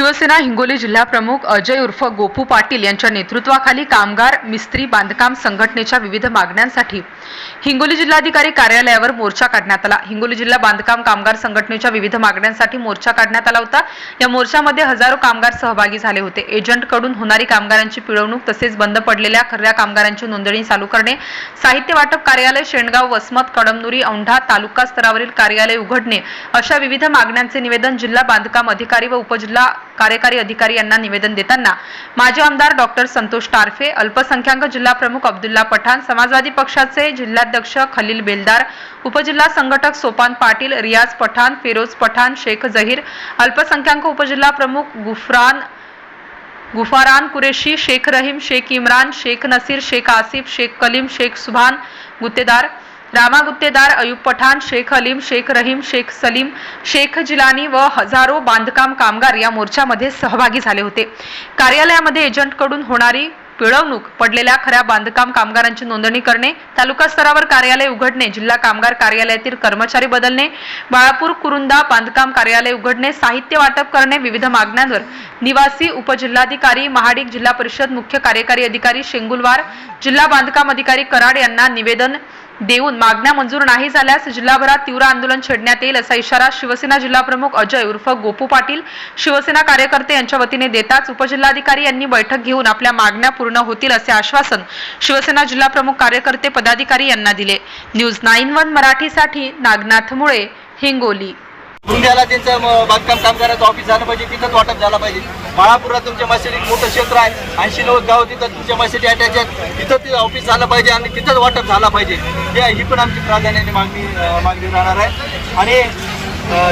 शिवसेना हिंगोली जिल्हा प्रमुख अजय उर्फ गोपू पाटील यांच्या नेतृत्वाखाली कामगार मिस्त्री बांधकाम संघटनेच्या विविध मागण्यांसाठी हिंगोली जिल्हाधिकारी कार्यालयावर मोर्चा काढण्यात आला. हिंगोली जिल्हा बांधकाम कामगार संघटनेच्या विविध मागण्यांसाठी मोर्चा काढण्यात आला होता. या मोर्चामध्ये हजारो कामगार सहभागी झाले होते. एजंटकडून होणारी कामगारांची पिळवणूक तसेच बंद पडलेल्या खऱ्या कामगारांची नोंदणी चालू करणे साहित्य वाटप कार्यालय शेणगाव वसमत कडमनुरी औंढा तालुका स्तरावरील कार्यालय उघडणे अशा विविध मागण्यांचे निवेदन जिल्हा बांधकाम अधिकारी व उपजिल्हा कार्यकारी अधिकारी यांना निवेदन देताना माजी आमदार डॉक्टर संतोष टारफे अल्पसंख्याक जिल्हा प्रमुख अब्दुल्ला पठाण समाजवादी पक्षाचे जिल्हाध्यक्ष खलील बेलदार उपजिल्हा संघटक सोपान पाटील रियाज पठाण फिरोज पठाण शेख जहीर अल्पसंख्याक उपजिल्हा प्रमुख गुफरान गुफारान कुरेशी शेख रहीम शेख इम्रान शेख नसीर शेख आसिफ शेख कलीम शेख सुभान गुत्तेदार रामा गुत्तेदार अयूब पठाण शेख अलीम शेख रहीम शेख सलीम शेख जिलानी व हजारो बांधकाम कामगार या मोर्चामध्ये सहभागी झाले होते. कार्यालयामध्ये एजंटकडून होणारी पिळवणूक पडलेल्या खऱ्या बांधकाम कामगारांची नोंदणी करणे तालुका स्तरावर कार्यालय उघडणे जिल्हा कामगार कार्यालयातील कर्मचारी बदलणे बाळापूर कुरुंदा बांधकाम कार्यालय उघडणे साहित्य वाटप करणे विविध मागण्यांवर निवासी उपजिल्हाधिकारी महाडिक जिल्हा परिषद मुख्य कार्यकारी अधिकारी शेंगुलवार जिल्हा बांधकाम अधिकारी कराड यांना निवेदन देऊन मागण्या मंजूर नाही झाल्यास जिल्हाभरात तीव्र आंदोलन छेडण्यात येईल असा इशारा शिवसेना जिल्हा प्रमुख अजय उर्फ गोपू पाटील शिवसेना कार्यकर्ते यांच्या वतीने देताच उपजिल्हाधिकारी यांनी बैठक घेऊन आपल्या मागण्या पूर्ण होतील असे आश्वासन शिवसेना जिल्हा प्रमुख कार्यकर्ते पदाधिकारी यांना दिले. न्यूज नाईन वन मराठीसाठी नागनाथ मुळे हिंगोली. धुंद्याला त्यांचं बांधकाम कामगाराचं ऑफिस झालं पाहिजे तिथंच वाटप झालं पाहिजे. बाळापुरात तुमच्या मशिदी मोठं क्षेत्र आहे ऐंशी नव्वद गाव तिथं तुमच्या मशिदी अटॅच आहेत तिथं ते ऑफिस झालं पाहिजे आणि तिथंच वाटप झाला पाहिजे. हे ही पण आमची प्राधान्याने मागणी मागणी राहणार आहे. आणि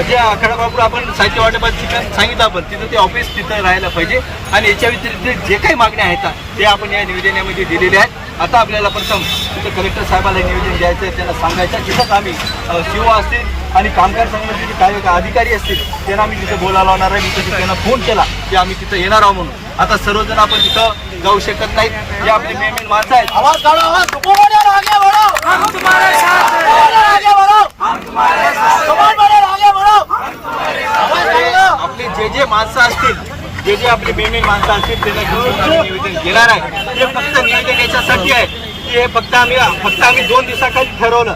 जे खडबापूर आपण साहित्य वाटपात ठिकाण सांगितलं आपण तिथं ते ऑफिस तिथं राहायला पाहिजे. आणि याच्या व्यतिरिक्त जे काही मागण्या आहेत ते आपण या निवेदनामध्ये दिलेले आहेत. आता आपल्याला प्रथम तिथं कलेक्टर साहेबाला निवेदन द्यायचं आहे त्यांना सांगायचं तिथंच आम्ही शिव असतील आणि कामगार संघटनेचे काही अधिकारी असतील त्यांना आम्ही तिथं बोलायला लावणार आहे. मी तसं त्यांना फोन केला की आम्ही तिथं येणार आहोत म्हणून. आता सर्वजण आपण तिथं जाऊ शकत नाहीत. जे आपले मेन मेन माणसं आहेत. आवाज काढा आवाज. हैं. आपले जे जे माणसं असतील जे जे आपले मेन मेन माणसं असतील त्यांना घेऊन निवेदन घेणार आहे. ते फक्त निवेदन याच्यासाठी आहे. की हे फक्त आम्ही फक्त आम्ही दोन दिवसाखाली ठरवलं.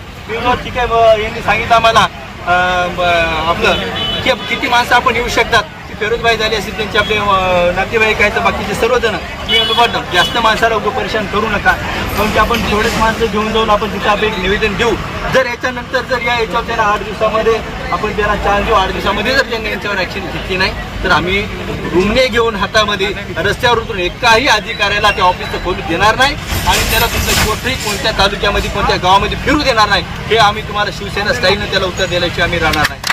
ठीक आहे यांनी सांगितलं आम्हाला. आपलं किती माणसं आपण येऊ शकतात? फेरोजबाई झाली असेल त्यांचे आपले नातेवाईक आहेत तर बाकीचे सर्वजण मी म्हणतो जास्त माणसाला उभं परेशान करू नका. कारण की आपण थोडेच माणसं घेऊन जाऊन आपण तिथं आपलं एक निवेदन देऊ. जर याच्यानंतर जर या याच्यावर त्यांना आठ दिवसामध्ये आपण त्यांना चार देऊ आठ दिवसामध्ये जर त्यांनी यांच्यावर ॲक्शन घेतली नाही तर आम्ही रुमणे घेऊन हातामध्ये रस्त्यावर उतरून एकाही अधिकाऱ्याला त्या ऑफिसचं खोलू देणार नाही आणि त्याला तुमचं कोठेही कोणत्या तालुक्यामध्ये कोणत्या गावामध्ये फिरू देणार नाही. हे आम्ही तुम्हाला शिवसेना स्टाईलनं त्याला उत्तर देण्याची आम्ही राहणार नाही.